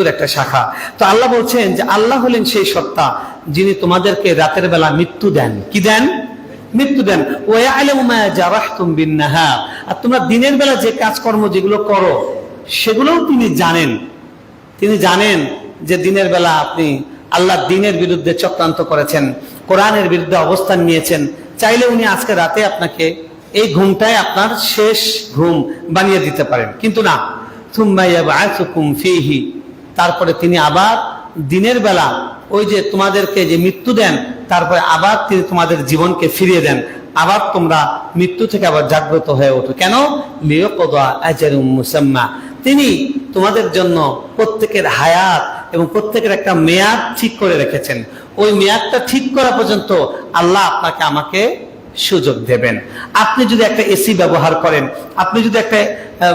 মৃত্যুর একটা শাখা। তো আল্লাহ বলছেন যে আল্লাহ হলেন সেই সত্তা যিনি তোমাদেরকে রাতের বেলা মৃত্যু দেন। কি দেন? মৃত্যু দেন। আর তোমরা দিনের বেলা যে কাজকর্ম যেগুলো করো, সেগুলোও তিনি জানেন। তিনি জানেন যে দিনের বেলা আপনি আল্লাহ দিনের বিরুদ্ধে চক্রান্ত করেছেন, কোরআনের বিরুদ্ধে অবস্থান নিয়েছেন। চাইলে উনি আজকে রাতে আপনাকে এই ঘুমটাই আপনার শেষ ঘুম বানিয়ে দিতে পারেন। কিন্তু না। তারপরে তিনি আবার দিনের বেলা ওই যে তোমাদেরকে যে মৃত্যু দেন, তারপরে আবার তিনি তোমাদের জীবনকে ফিরিয়ে দেন। আবার তোমরা মৃত্যু থেকে আবার জাগ্রত হয়ে ওঠো। কেন? মুসাম্মা। তিনি তোমাদের জন্য প্রত্যেকের হায়াত এবং প্রত্যেকের একটা মেয়াদ ঠিক করে রেখেছেন। ওই মেয়াদটা ঠিক করা পর্যন্ত আল্লাহ আপনাকে আমাকে সুযোগ দেবেন। আপনি যদি একটা এসি ব্যবহার করেন, আপনি যদি একটা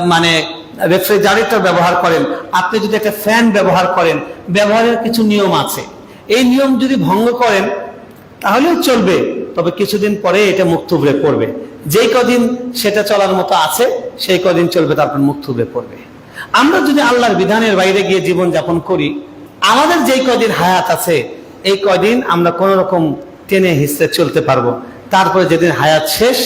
মানে রেফ্রিজারেটর ব্যবহার করেন, আপনি যদি একটা ফ্যান ব্যবহার করেন, ব্যবহারের কিছু নিয়ম আছে। এই নিয়ম যদি ভঙ্গ করেন, তাহলেও চলবে, তবে কিছুদিন পরে এটা মুখ থুবড়ে পড়বে। যেই কদিন সেটা চলার মতো আছে, সেই কদিন চলবে, তারপর মুখ থুবড়ে পড়বে। আমরা যদি আল্লাহর বিধানের বাইরে গিয়ে জীবন যাপন করি, আমাদের যেই কদিন হায়াত আছে, এই কদিন আমরা কোন রকম টেনে হিসেবে চলতে পারব। তারপরে যেদিন হায়াত শেষ,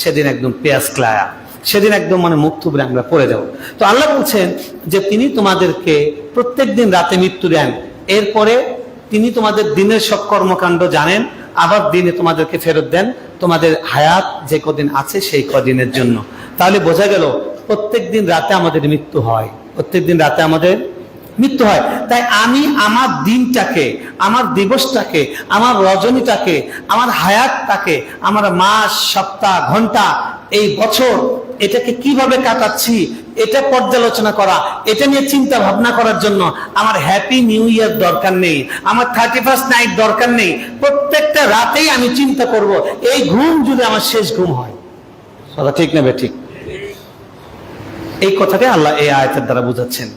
সেদিন একদম পেঁয়াজ ক্লায়া। সেদিন একদম মানে থুবড়ে আমরা পড়ে যাব। তো আল্লাহ বলছেন যে তিনি তোমাদেরকে প্রত্যেক দিন রাতে মৃত্যু দেন। এরপরে তিনি তোমাদের দিনের সব কর্মকাণ্ড জানেন, আবার দিনে তোমাদেরকে ফেরত দেন। তোমাদের হায়াত যে কদিন আছে সেই কদিনের জন্য। তাহলে বোঝা গেল, প্রত্যেক দিন রাতে আমাদের মৃত্যু হয়। প্রত্যেক দিন রাতে আমাদের মৃত্যু হয়। তাই আমি আমার দিনটাকে, আমার দিবসটাকে, আমার রজনীটাকে, আমার হায়াতটাকে, আমার মাস, সপ্তাহ, ঘণ্টা, এই বছর এটাকে কীভাবে কাটাচ্ছি এটা পর্যালোচনা করা এটা নিয়ে চিন্তা ভাবনা করার জন্য আমার হ্যাপি নিউ ইয়ার দরকার নেই আমার থার্টি ফার্স্ট নাইট দরকার নেই প্রত্যেকটা রাতেই আমি চিন্তা করব এই ঘুম যদি আমার শেষ ঘুম হয়। কথা ঠিক নেবে ঠিক এই কথাটাই আল্লাহ এই আয়তের দ্বারা বুঝাচ্ছেন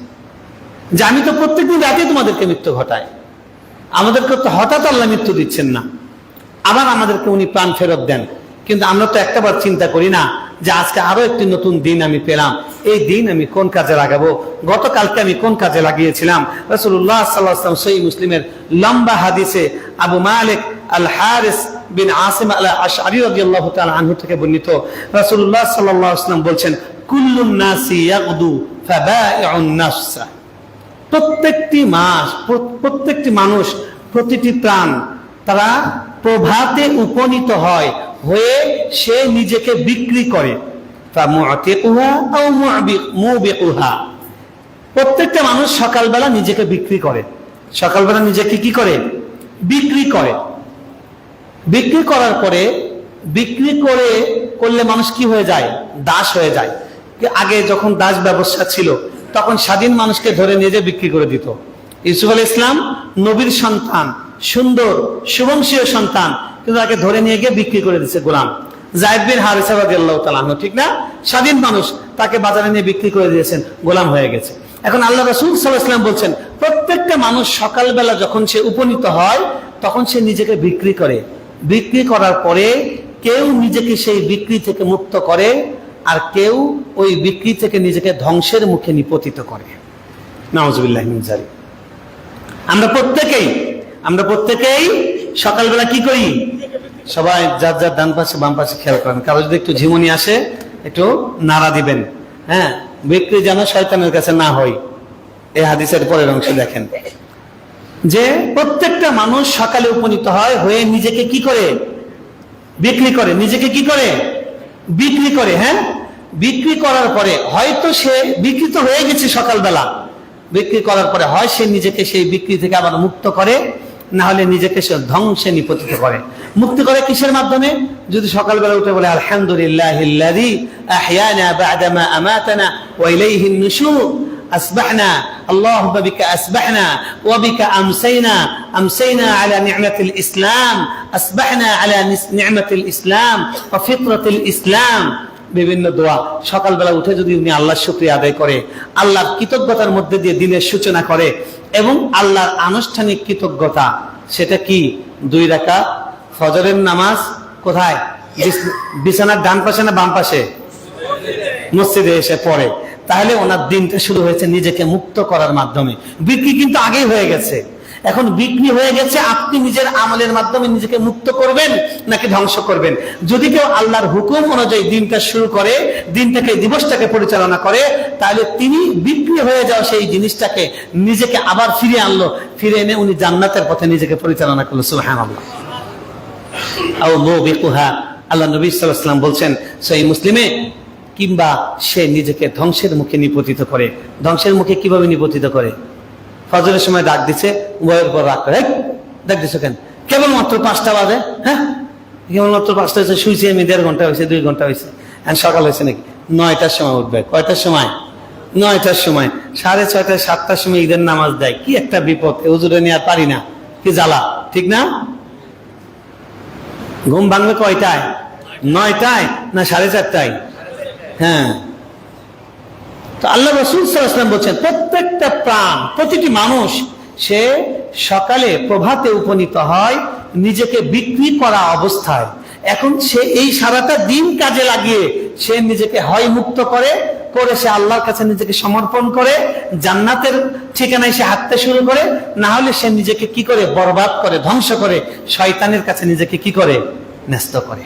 যে আমি তো প্রত্যেকদিন রাতে তোমাদেরকে মৃত্যু ঘটাই। আমাদেরকে তো হঠাৎ আল্লাহ মৃত্যু দিচ্ছেন না। আবার আমাদেরকে উনি প্রাণ ফেরত দেন। কিন্তু আমরা তো একটাবার চিন্তা করি না যে আজকে আরও একটি নতুন দিন আমি পেলাম। এই দিন আমি কোন কাজে লাগাবো? গতকালকে আমি কোন কাজে লাগিয়েছিলাম? রসুল্লাহ সাল্লাহাম সই মুসলিমের লম্বা হাদিসে আবু মালিক আল হারিস বিন আসিম আল আশআরি রাদিয়াল্লাহু তাআলা আনহু থেকে বর্ণিত। রসুল্লাহ আলাইহি বলছেন প্রত্যেকটি মাস, প্রত্যেকটি মানুষ প্রতিটি প্রাণ তারা প্রভাতে উপনীত হয়, হয়ে সে নিজেকে বিক্রি করে। প্রত্যেকটা মানুষ সকালবেলা নিজেকে বিক্রি করে। সকালবেলা নিজেকে কি করে? বিক্রি করে। বিক্রি করার পরে বিক্রি করে করলে মানুষ কি হয়ে যায়? দাস হয়ে যায়। আগে যখন দাস ব্যবস্থা ছিল, তখন স্বাধীন মানুষকে ধরে নিয়ে যেয়ে বিক্রি করে দিত। ইউসুফ আল ইসলাম নবীর সন্তান। সুন্দর, শুভংশীয় সন্তান কিন্তু তাকে ধরে নিয়ে গিয়ে বিক্রি করে দিচ্ছে গোলাম। জায়দ বিন হারিসা রাদিয়াল্লাহু তাআলা ঠিক না? স্বাধীন মানুষ, তাকে বাজারে নিয়ে বিক্রি করে দিয়েছেন, গোলাম হয়ে গেছে। এখন আল্লাহ রসুল সাল্লাহাম বলছেন, প্রত্যেকটা মানুষ সকালবেলা যখন সে উপনীত হয়, তখন সে নিজেকে বিক্রি করে। বিক্রি করার পরে কেউ নিজেকে সেই বিক্রি থেকে মুক্ত করে আর কেউ ওই বিক্রি থেকে নিজেকে ধ্বংসের মুখে নিপতিত করে। মিনজারি আমরা প্রত্যেকেই আমরা প্রত্যেকেই সকালবেলা কি করি? সবাই যার যার ডান পাশে, বাম পাশে খেয়াল করেন। কারও যদি একটু ঝিমুনি আসে, একটু নাড়া দিবেন। হ্যাঁ বিক্রি যেন শয়তানের কাছে না হয়। এই হাদিসের পরের অংশ দেখেন। যে প্রত্যেকটা মানুষ সকালে উপনীত হয়, হয়ে নিজেকে কি করে? বিক্রি করে। নিজেকে কি করে? বিক্রি করে হ্যাঁ? বিক্রি করার পরে হয়তো সে বিকৃত হয়ে গেছে সকালবেলা। বিক্রি করার পরে হয় সে নিজেকে সেই বিক্রি থেকে আবার মুক্ত করে না হলে নিজেকে সে ধ্বংসে নিপতিত করে মুক্তি করে কিসের মাধ্যমে যদি সকালবেলা উঠে বলে আলহামদুলিল্লাহ আহয়ানা বাদামা আমাতানা ওয়া ইলাইহিন নুশুর أصبحنا اللهم بك أصبحنا وبك أمسينا أمسينا على نعمة الإسلام أصبحنا على نس- نعمة الإسلام وفطرة الإسلام বিভিন্ন দোয়া। সকালবেলা উঠে যদি উনি আল্লাহর শুক্রিয়া আদায় করে, আল্লাহর কৃতজ্ঞতার মধ্যে দিয়ে দিনের সূচনা করে এবং আল্লাহর আনুষ্ঠানিক কৃতজ্ঞতা, সেটা কি? দুই রাকা ফজরের নামাজ কোথায়? বিছানার ডান পাশে না বাম পাশে? মসজিদে এসে পড়ে। তাহলে ওনার দিনটা শুরু হয়েছে নিজেকে মুক্ত করার মাধ্যমে। বিক্রি কিন্তু আগেই হয়ে গেছে। এখন বিক্রি হয়ে গেছে, আপনি নিজের আমলের মাধ্যমে নিজেকে মুক্ত করবেন নাকি ধ্বংস করবেন? যদি কেউ আল্লাহর হুকুম অনুযায়ী দিনটা শুরু করে, দিনটাকে, দিবসটাকে পরিচালনা করে, তাহলে তিনি বিক্রি হয়ে যাওয়া সেই জিনিসটাকে নিজেকে আবার ফিরে আনলো। ফিরে এনে উনি জান্নাতের পথে নিজেকে পরিচালনা করল সুহান আল্লাহ আল্লাহ নবী সাল্লাম বলছেন সেই মুসলিমে, কিংবা সে নিজেকে ধ্বংসের মুখে নিপতিত করে। ধ্বংসের মুখে কীভাবে নিপতিত করে? ফজরের সময় ডাক দিছে উভয়ের পর রাগ করে "এই, ডাক দিছো কেন? কেবলমাত্র পাঁচটা বাজে হ্যাঁ? কেবলমাত্র পাঁচটা হয়েছে শুয়েছি আমি দেড় ঘণ্টা হয়েছে দুই ঘণ্টা হয়েছে সকাল হয়েছে নাকি? নয়টার সময় উঠবে কয়টার সময়? নয়টার সময় সাড়ে ছয়টায় সাতটার সময় ঈদের নামাজ দেয় কি একটা বিপদ এ হুজুরে নিয়ে আর পারি না কি জ্বালা ঠিক না? ঘুম ভাঙবে কয়টায়? নয়টায় না সাড়ে চারটায়? হ্যাঁ। তো আল্লাহ রসুল সাল্লাম বলছেন, প্রত্যেকটা প্রাণ, প্রতিটি মানুষ, সে সকালে প্রভাতে উপনীত হয়, নিজেকে বিক্রি করা অবস্থায়। এখন সে এই সারাটা দিন কাজে লাগিয়ে সে নিজেকে হয় মুক্ত করে করে সে আল্লাহর কাছে নিজেকে সমর্পণ করে, জান্নাতের ঠিকানায় সে হাঁটতে শুরু করে, না হলে সে নিজেকে কি করে? বরবাদ করে, ধ্বংস করে, শয়তানের কাছে নিজেকে কি করে? ন্যস্ত করে।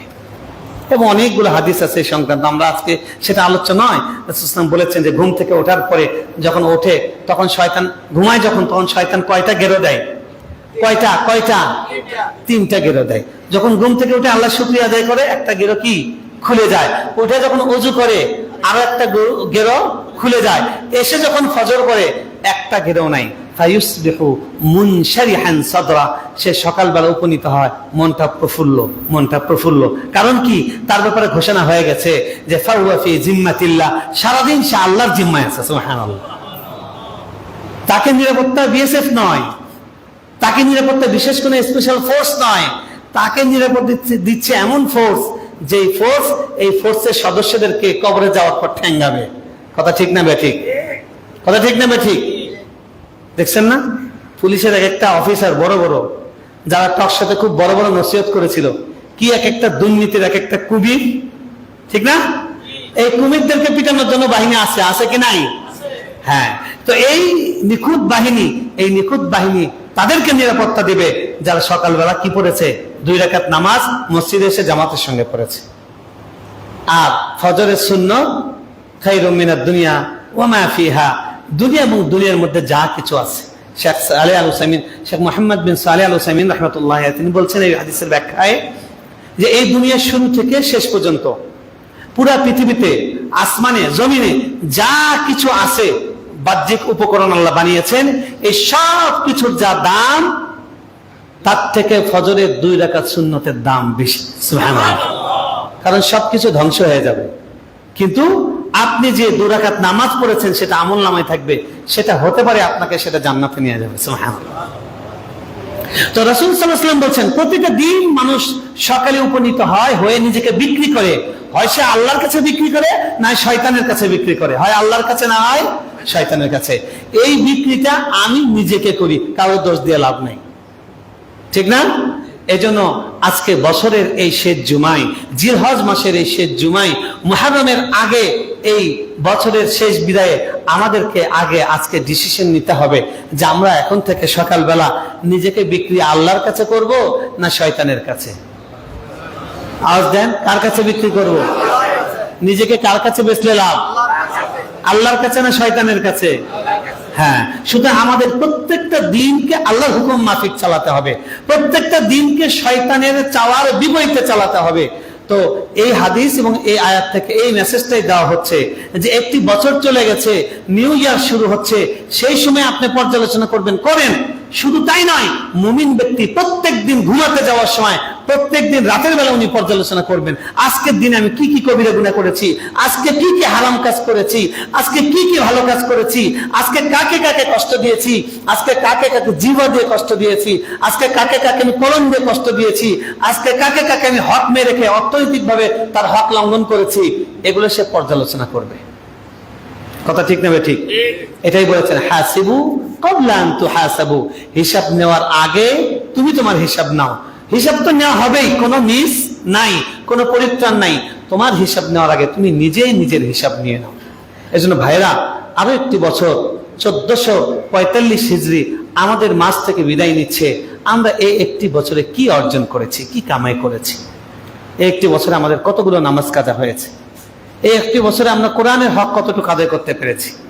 এবং অনেকগুলো হাদিস আছে সংক্রান্ত। আমরা আজকে সেটা আলোচ্য নয়। বলেছেন যে ঘুম থেকে ওঠার পরে যখন ওঠে তখন শয়তান ঘুমায় যখন তখন শয়তান কয়টা গেরো দেয়? কয়টা? কয়টা? তিনটা। গেরো দেয়। যখন ঘুম থেকে উঠে আল্লাহ শুক্রিয়া আদায় করে একটা গেরো কি? খুলে যায়। উঠে যখন অজু করে আরও একটা গেরো খুলে যায়। এসে যখন ফজর করে একটা গেরো নাই। ফায়ুসবিহু মুনশারিহান সাদরা। সে সকালবেলা উপনীত হয়, মনটা প্রফুল্ল মনটা প্রফুল্ল। কারণ কি? তার ব্যাপারে ঘোষণা হয়ে গেছে যে ফাহুয়া ফি জিম্মাতিল্লাহ, সারাদিন সে আল্লাহর জিম্মায় আছে, সুবহানাল্লাহ। তাকে নিরাপত্তা বিএসএফ নয়, তাকে নিরাপত্তা বিশেষ কোনো স্পেশাল ফোর্স নয়, তাকে নিরাপত্তা দিচ্ছে- এমন ফোর্স যে ফোর্স এই ফোর্সের সদস্যদেরকে কবরে যাওয়ার পর ঠ্যাঙ্গাবে কথা ঠিক না বে ঠিক? কথা ঠিক না বে ঠিক? দেখছেন না? পুলিশের এক একটা অফিসার বড় বড়, যারা টক সাথে খুব বড় বড় নসিহত করেছিল। কি এক একটা দুর্নীতির এক একটা কুবির? ঠিক না? এই কুমিরদেরকে পিটানোর জন্য বাহিনী আছে আছে কি নাই? হ্যাঁ। তো এই নিখুঁত বাহিনী, এই নিখুঁত বাহিনী তাদেরকে নিরাপত্তা দিবে, যারা সকালবেলা কি পড়েছে? দুই রাকাত নামাজ, মসজিদে এসে জামাতের সঙ্গে পড়েছে। আর ফজরের শূন্য খাইরুম মিনাদ দুনিয়া ও ওমা ফিহা দুনিয়া এবং দুনিয়ার মধ্যে যা কিছু আছে। শেখ সালে আল হুসাইমিন শেখ মোহাম্মদ বিন সালে আল হুসাইমিন রহমতুল্লাহ তিনি বলছেন এই হাদিসের ব্যাখ্যায় যে এই দুনিয়ার শুরু থেকে শেষ পর্যন্ত পুরা পৃথিবীতে, আসমানে, জমিনে যা কিছু আছে, বাহ্যিক উপকরণ আল্লাহ বানিয়েছেন, এই সব কিছুর যা দাম, তার থেকে ফজরের দুই রাকাত শূন্যতের দাম বেশি। কারণ সবকিছু ধ্বংস হয়ে যাবে। কিন্তু আপনি যে দুরাকাত নামাজ পড়েছেন, সেটা আমল নামায় থাকবে। সেটা হতে পারে আপনাকে সেটা জান্নাতে নিয়ে যাবে। তো রসুল সাল্লাহাম বলছেন, প্রতিটা দিন মানুষ সকালে উপনীত হয়, হয়ে নিজেকে বিক্রি করে। হয় সে আল্লাহর কাছে বিক্রি করে, না শয়তানের কাছে বিক্রি করে। হয় আল্লাহর কাছে, না হয় শয়তানের কাছে। এই বিক্রিটা আমি নিজেকে করি, কারও দোষ দিয়ে লাভ নেই। ঠিক না? এজন্য আজকে বছরের এই শেষ জুমাই, জিলহজ মাসের এই শেষ জুমাই, মুহাররমের আগে এই বছরের শেষ বিদায়ে আমাদেরকে আগে আজকে ডিসিশন নিতে হবে যে আমরা এখন থেকে সকালবেলা নিজেকে বিক্রি আল্লাহর কাছে করব না শয়তানের কাছে? আওয়াজ দেন, কার কাছে বিক্রি করব? নিজেকে কার কাছে বেচলে লাভ? আল্লাহর কাছে না শয়তানের কাছে? হ্যাঁ সুতরাং আমাদের প্রত্যেকটা দিনকে আল্লাহর হুকুম মাফিক চালাতে হবে। প্রত্যেকটা দিনকে শয়তানের চাওয়ার বিপরীতে চালাতে হবে। তো এই হাদিস এবং এই আয়াত থেকে এই মেসেজটাই দেওয়া হচ্ছে যে একটি বছর চলে গেছে নিউ ইয়ার শুরু হচ্ছে, সেই সময় আপনি পর্যালোচনা করবেন, করেন। শুধু তাই নয়, মুমিন ব্যক্তি প্রত্যেক দিন ঘুমাতে যাওয়ার সময় প্রত্যেক দিন রাতের বেলা উনি পর্যালোচনা করবেন, আজকের দিনে আমি কি কি কবিরা গুণা করেছি, আজকে কি কি হারাম কাজ করেছি, আজকে কি কি ভালো কাজ করেছি, আজকে কাকে কাকে কষ্ট দিয়েছি, আজকে কাকে কাকে জীব দিয়ে কষ্ট দিয়েছি, আজকে কাকে কাকে আমি কলম দিয়ে কষ্ট দিয়েছি, আজকে কাকে কাকে আমি হক মেরে রেখে অর্থনৈতিক ভাবে তার হক লঙ্ঘন করেছি, এগুলো সে পর্যালোচনা করবে। কথা ঠিক নেবে ঠিক? এটাই বলেছেন, হাসিবু কবলান তু হাসাবু। হিসাব নেওয়ার আগে তুমি তোমার হিসাব নাও। হিসাব তো নেওয়া হবেই, কোনো মিস নাই, কোনো পরিত্রাণ নাই। তোমার হিসাব নেওয়ার আগে তুমি নিজেই নিজের হিসাব নিয়ে নাও। এজন্য ভাইরা আরও একটি বছর, চোদ্দশো পঁয়তাল্লিশ হিজড়ি আমাদের মাস থেকে বিদায় নিচ্ছে। আমরা এই একটি বছরে কি অর্জন করেছি, কি কামাই করেছি? এই একটি বছরে আমাদের কতগুলো নামাজ কাজা হয়েছে? এই একটি বছরে আমরা কোরআনের হক কতটুকু আদায় করতে পেরেছি? এই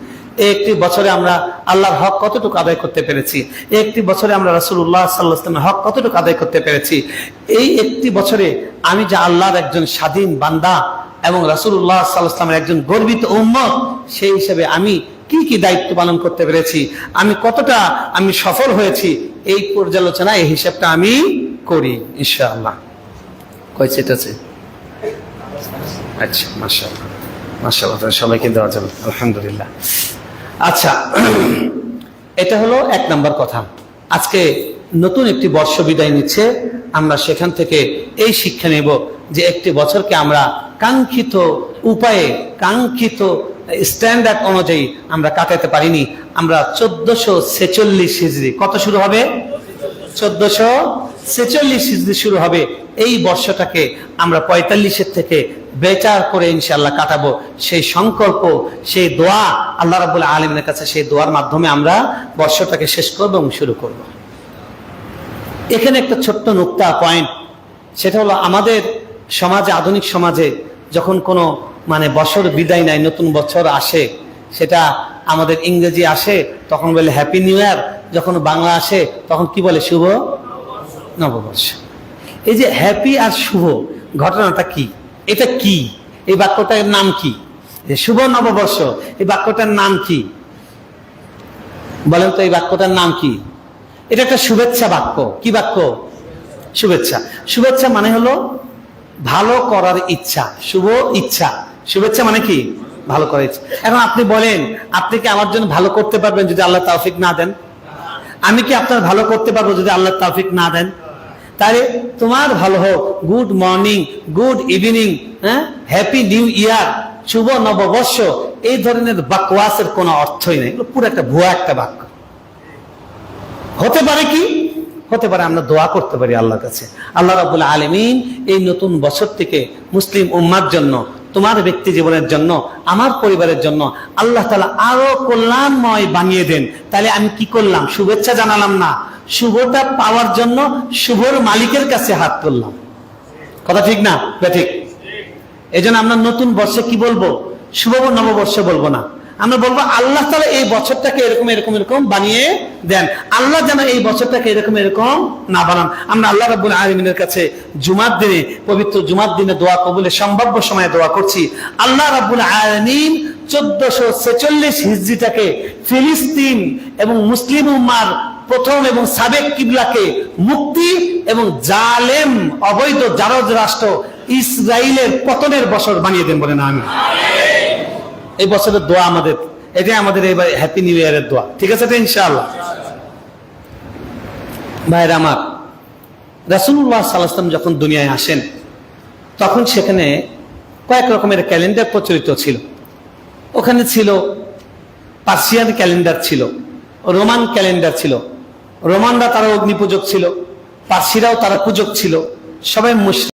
একটি বছরে আমরা আল্লাহর হক কতটুকু আদায় করতে পেরেছি? একটি বছরে আমরা রাসুল্লাহ সাল্লাহামের হক কতটুকু আদায় করতে পেরেছি? এই একটি বছরে আমি যে আল্লাহর একজন স্বাধীন বান্দা এবং রাসুল্লাহ সাল্লাহামের একজন গর্বিত উম্মত, সেই হিসেবে আমি কি কি দায়িত্ব পালন করতে পেরেছি? আমি কতটা আমি সফল হয়েছি? এই পর্যালোচনা এই হিসাবটা আমি করি, ইনশাআল্লাহ। কয় সেট আছে? আচ্ছা মাশাআল্লাহ, তাহলে সবাইকে দেওয়া যাবে। আলহামদুলিল্লাহ। আচ্ছা এটা হলো এক নম্বর কথা। আজকে নতুন একটি বর্ষ বিদায় নিচ্ছে। আমরা সেখান থেকে এই শিক্ষা নেব যে একটি বছরকে আমরা কাঙ্ক্ষিত উপায়ে, কাঙ্ক্ষিত স্ট্যান্ডার্ড অনুযায়ী আমরা কাটাতে পারিনি। আমরা চোদ্দশো ছেচল্লিশ হিজড়ি। কত শুরু হবে? চোদ্দশো ছেচল্লিশ হিজড়ি শুরু হবে। এই বর্ষটাকে আমরা পঁয়তাল্লিশের থেকে বেচার করে ইনশাল্লাহ কাটাবো। সেই সংকল্প, সেই দোয়া আল্লাহ রাবুল আলমের কাছে সেই দোয়ার মাধ্যমে আমরা বর্ষটাকে শেষ করব এবং শুরু করব। এখানে একটা ছোট্ট নুক্তা পয়েন্ট, সেটা হলো আমাদের সমাজে, আধুনিক সমাজে যখন কোনো মানে বছর বিদায় নেয়, নতুন বছর আসে, সেটা আমাদের ইংরেজি আসে, তখন বলে হ্যাপি নিউ ইয়ার যখন বাংলা আসে, তখন কি বলে শুভ? নববর্ষ। এই যে হ্যাপি আর শুভ, ঘটনাটা কি? এটা কি? এই বাক্যটার নাম কি? শুভ নববর্ষ, এই বাক্যটার নাম কি? বলেন তো, এই বাক্যটার নাম কি? এটা একটা শুভেচ্ছা বাক্য। কি বাক্য? শুভেচ্ছা। শুভেচ্ছা মানে হলো ভালো করার ইচ্ছা, শুভ ইচ্ছা। শুভেচ্ছা মানে কি? ভালো করার ইচ্ছা। এখন আপনি বলেন, আপনি কি আমার জন্য ভালো করতে পারবেন যদি আল্লাহ তৌফিক না দেন? আমি কি আপনার ভালো করতে পারব যদি আল্লাহ তৌফিক না দেন? তাহলে তোমার ভালো হোক। গুড মর্নিং গুড ইভিনিং হ্যাঁ? হ্যাপি নিউ ইয়ার শুভ নববর্ষ। এই ধরনের বাকওয়াসের কোনো অর্থই নেই। পুরো একটা ভুয়া একটা বাক্য। হতে পারে কি? হতে পারে আমরা দোয়া করতে পারি আল্লাহর কাছে। আল্লাহ রাবুল আলমিন এই নতুন বছর থেকে মুসলিম উম্মার জন্য, তোমার ব্যক্তি জীবনের জন্য, আমার পরিবারের জন্য আল্লাহ তালা আরও কল্যাণময় বানিয়ে দেন। তাহলে আমি কি করলাম? শুভেচ্ছা জানালাম না। শুভটা পাওয়ার জন্য শুভর মালিকের কাছে হাত তুললাম। কথা ঠিক না? ঠিক। এই জন্য আমরা নতুন বর্ষে কি বলব? শুভ নববর্ষ বলব না। আমরা বলব, আল্লাহ তালা এই বছরটাকে এরকম এরকম এরকম বানিয়ে দেন। আল্লাহ যেন এই বছরটাকে এরকম এরকম না বানান। আমরা আল্লাহ রাবুল আলমিনের কাছে জুমার দিনে, পবিত্র জুমার দিনে দোয়া কবুলে সম্ভাব্য সময়ে দোয়া করছি। আল্লাহ রাবুল আলমিন চোদ্দশো ছেচল্লিশ হিজড়িটাকে ফিলিস্তিন এবং মুসলিম উম্মার প্রথম এবং সাবেক কিবলাকে মুক্তি এবং জালেম, অবৈধ জারজ রাষ্ট্র ইসরায়েলের পতনের বছর বানিয়ে দেন বলেন আমি এই বছরের দোয়া আমাদের। এটাই আমাদের এবার হ্যাপি নিউ ইয়ারের দোয়া। ঠিক আছে ইনশাআল্লাহ? ভাইরা আমার রাসুল্লাহ সাল্লাম যখন দুনিয়ায় আসেন, তখন সেখানে কয়েক রকমের ক্যালেন্ডার প্রচলিত ছিল। ওখানে ছিল পার্সিয়ান ক্যালেন্ডার ছিল, রোমান ক্যালেন্ডার ছিল রোমানরা তারা অগ্নি পূজক ছিল, পার্সিরাও তারা পূজক ছিল, সবাই মুসলিম।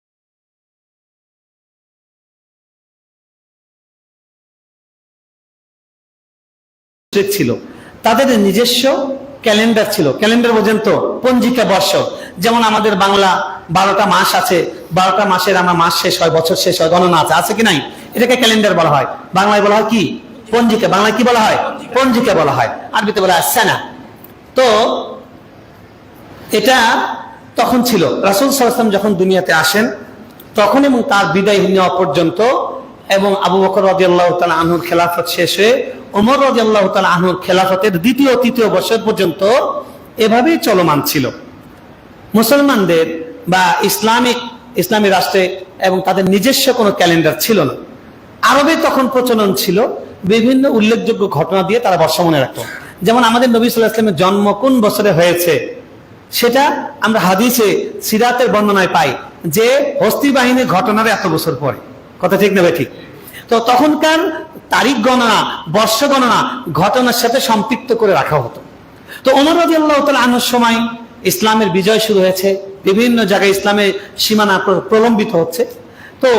ছিল। তাদের নিজস্ব ক্যালেন্ডার ছিল। ক্যালেন্ডার বোঝেন তো, পঞ্জিকা বর্ষ। যেমন আমাদের বাংলা বারোটা মাস আছে, বারোটা মাসের আমার মাস শেষ হয়, বছর শেষ হয়, গণনা আছে আছে কি নাই? এটাকে ক্যালেন্ডার বলা হয়। বাংলায় বলা হয় কি? পঞ্জিকা। বাংলায় কি বলা হয়? পঞ্জিকা বলা হয়। আরবিতে বলা হয় সেনা। তো এটা তখন ছিল। রাসুল সাল্লাম যখন দুনিয়াতে আসেন, তখন এবং তার বিদায় নেওয়া পর্যন্ত এবং আবু বকর রাজিয়াল্লাহ তালা আনহুর খেলাফত শেষ হয়ে ওমর রাজিয়াল্লাহ তালা আনহুর খেলাফতের দ্বিতীয় তৃতীয় বছর পর্যন্ত এভাবেই চলমান ছিল। মুসলমানদের বা ইসলামিক, ইসলামী রাষ্ট্রে এবং তাদের নিজস্ব কোনো ক্যালেন্ডার ছিল না। আরবে তখন প্রচলন ছিল, বিভিন্ন উল্লেখযোগ্য ঘটনা দিয়ে তারা বর্ষ মনে রাখতো। যেমন আমাদের নবী সাল্লাহ ইসলামের জন্ম কোন বছরে হয়েছে? সেটা আমরা হাদিসে সিরাতের বর্ণনায় পাই যে হস্তি বাহিনীর ঘটনার এত বছর পরে। কথা ঠিক নেবে ঠিক? তো তখনকার তারিখ গণনা, বর্ষ গণনা ঘটনার সাথে সম্পৃক্ত করে রাখা হতো। তো অমর রাজি আল্লাহ আনার সময় ইসলামের বিজয় শুরু হয়েছে, বিভিন্ন জায়গায় ইসলামের সীমানা প্রলম্বিত হচ্ছে। তো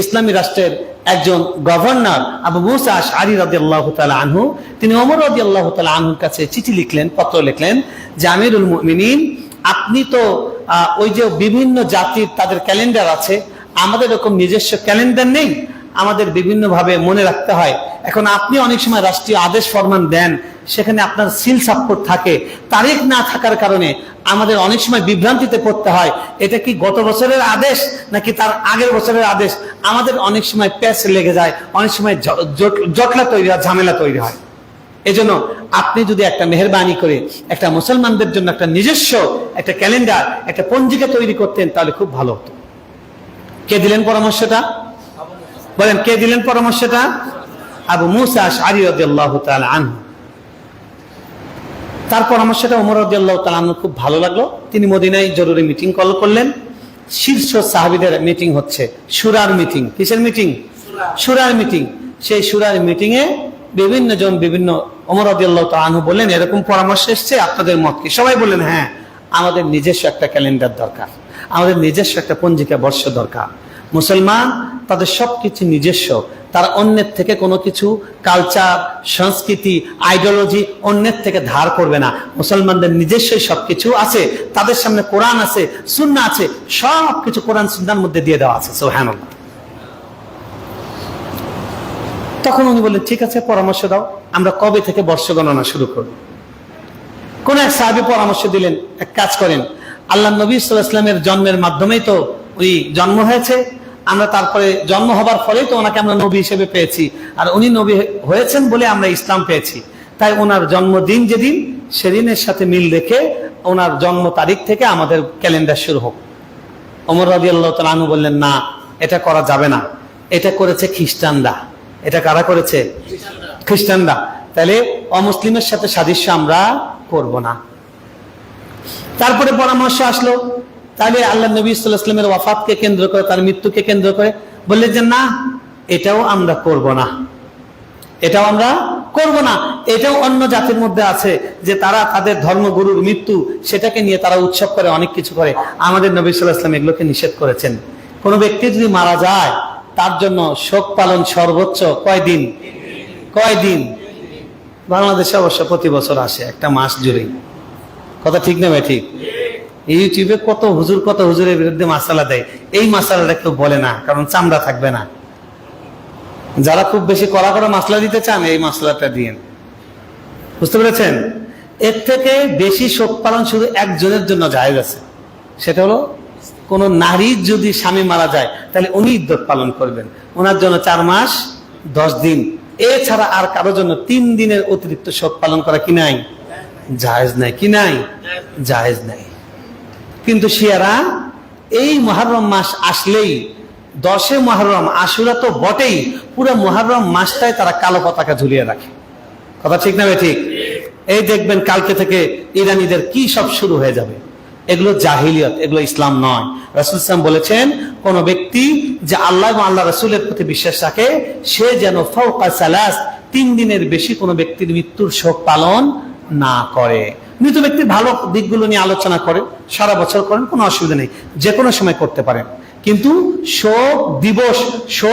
ইসলামী রাষ্ট্রের একজন গভর্নর আবু মুসা আশআরি রাজি আল্লাহ আনহু, তিনি অমর রাজিয়াল্লাহ তাল আনহুর কাছে চিঠি লিখলেন, পত্র লিখলেন যে আমিরুল মিনীন আপনি তো ওই যে বিভিন্ন জাতির তাদের ক্যালেন্ডার আছে, আমাদের এরকম নিজস্ব ক্যালেন্ডার নেই আমাদের বিভিন্ন ভাবে মনে রাখতে হয়। এখন আপনি অনেক সময় রাষ্ট্রীয় আদেশ ফরমান দেন, সেখানে আপনার সিল সাপোর্ট থাকে। তারিখ না থাকার কারণে আমাদের অনেক সময় বিভ্রান্তিতে পড়তে হয়, এটা কি গত বছরের আদেশ নাকি তার আগের বছরের আদেশ? আমাদের অনেক সময় প্যাচ লেগে যায়, অনেক সময় জটলা তৈরি হয়, ঝামেলা তৈরি হয়। এজন্য আপনি যদি একটা মেহরবানি করে একটা মুসলমানদের জন্য একটা নিজস্ব একটা ক্যালেন্ডার, একটা পঞ্জিকা তৈরি করতেন, তাহলে খুব ভালো হতো। কে দিলেন পরামর্শটা? বলেন, কে দিলেন পরামর্শটা? আবু মুসা আশআরি রাদিয়াল্লাহু তার পরামর্শটা ওমর রাদিয়াল্লাহু তাআলা আনহু খুব ভালো লাগল। তিনি মদিনায় জরুরি মিটিং কল করলেন। শীর্ষ সাহাবিদের মিটিং হচ্ছে সুরার মিটিং। কিসের মিটিং? সুরার মিটিং। সেই সুরার মিটিং এ বিভিন্ন জন বিভিন্ন ওমর রাদিয়াল্লাহু তাআলা আনহু বললেন, এরকম পরামর্শ এসেছে, আপনাদের মত কি? সবাই বললেন হ্যাঁ আমাদের নিজস্ব একটা ক্যালেন্ডার দরকার। আমাদের নিজস্ব একটা পঞ্জিকা বর্ষ দরকার। মুসলমান তাদের সবকিছু নিজস্ব। তারা অন্যের থেকে কোনো কিছু কালচার সংস্কৃতি আইডিওলজি অন্যের থেকে ধার করবে না। মুসলমানদের নিজস্বই সবকিছু আছে, তাদের সামনে কোরআন আছে সুন্না আছে সব কিছু কোরআন সুন্নার মধ্যে দিয়ে দেওয়া আছে সোহান তখন উনি বললেন, ঠিক আছে, পরামর্শ দাও, আমরা কবে থেকে বর্ষ গণনা শুরু করব কোন এক সাহাবি পরামর্শ দিলেন, এক কাজ করেন, আল্লাহ নবী সাল্লাহ ইসলামের জন্মের মাধ্যমেই তো ওই জন্ম হয়েছে আমরা তারপরে জন্ম হবার ফলেই তো ওনাকে আমরা নবী হিসেবে পেয়েছি। আর উনি নবী হয়েছেন বলে আমরা ইসলাম পেয়েছি। তাই ওনার জন্মদিন যেদিন, সেদিনের সাথে মিল রেখে ওনার জন্ম তারিখ থেকে আমাদের ক্যালেন্ডার শুরু হোক। অমর রাজি আল্লাহ তালু বললেন, না, এটা করা যাবে না। এটা করেছে খ্রিস্টানরা। এটা কারা করেছে? খ্রিস্টানরা। তাহলে অমুসলিমের সাথে সাদৃশ্য আমরা করব না। তারপরে পরামর্শ আসলো তাহলে আল্লাহ নবী সাল্লাহামের ওয়াফাতকে কেন্দ্র করে, তার মৃত্যুকে কেন্দ্র করে বললেন যে, না, এটাও আমরা করব না। এটাও আমরা করব না। এটাও অন্য জাতির মধ্যে আছে যে, তারা তাদের ধর্মগুরুর মৃত্যু সেটাকে নিয়ে তারা উৎসব করে, অনেক কিছু করে। আমাদের নবী সাল্লাহ ইসলাম এগুলোকে নিষেধ করেছেন। কোন ব্যক্তি যদি মারা যায়, তার জন্য শোক পালন সর্বোচ্চ কয়দিন কয়দিন বাংলাদেশে অবশ্য প্রতি বছর আসে, একটা মাস জুড়েই। কথা ঠিক না ভাই, ঠিক? ইউটিউবে কত হুজুর, কত হুজুরের বিরুদ্ধে মাসালা দেয়? এই মাসালাটা কেউ বলে না, কারণ চামড়া থাকবে না। যারা খুব বেশি কড়া কড়া মাসলা দিতে চান, এই মাসলাটা দিন বুঝতে পেরেছেন? এর থেকে বেশি শোক পালন শুধু একজনের জন্য জায়েজ আছে। সেটা হলো, কোন নারীর যদি স্বামী মারা যায়, তাহলে উনি ইদ্যত পালন করবেন। ওনার জন্য চার মাস, দশ দিন। এছাড়া আর কারোর জন্য তিন দিনের অতিরিক্ত শোক পালন করা কি নাই? জায়েজ নাই। কি নাই? জায়েজ নাই। কিন্তু শিয়ারা, এই মহারম মাস আসলেই দশে মহারম আশুরা তো বটেই, পুরো মহারম মাসটাই তারা কালো পতাকা ঝুলিয়ে রাখে। কথা ঠিক না ঠিক? এই দেখবেন কালকে থেকে ইরানিদের কি সব শুরু হয়ে যাবে। এগুলো জাহিলিয়ত, এগুলো ইসলাম নয়। রাসুল ইসলাম বলেছেন, কোন ব্যক্তি যে আল্লাহ এবং আল্লাহ রসুলের প্রতি বিশ্বাস রাখে, সে যেন ফৌকা সালাস, তিন দিনের বেশি কোনো ব্যক্তির মৃত্যুর শোক পালন না করে। মৃত ব্যক্তির ভালো দিকগুলো নিয়ে আলোচনা করেন, সারা বছর করেন, কোনো অসুবিধা নেই যে কোনো সময় করতে পারেন। কিন্তু শোক দিবস, শোক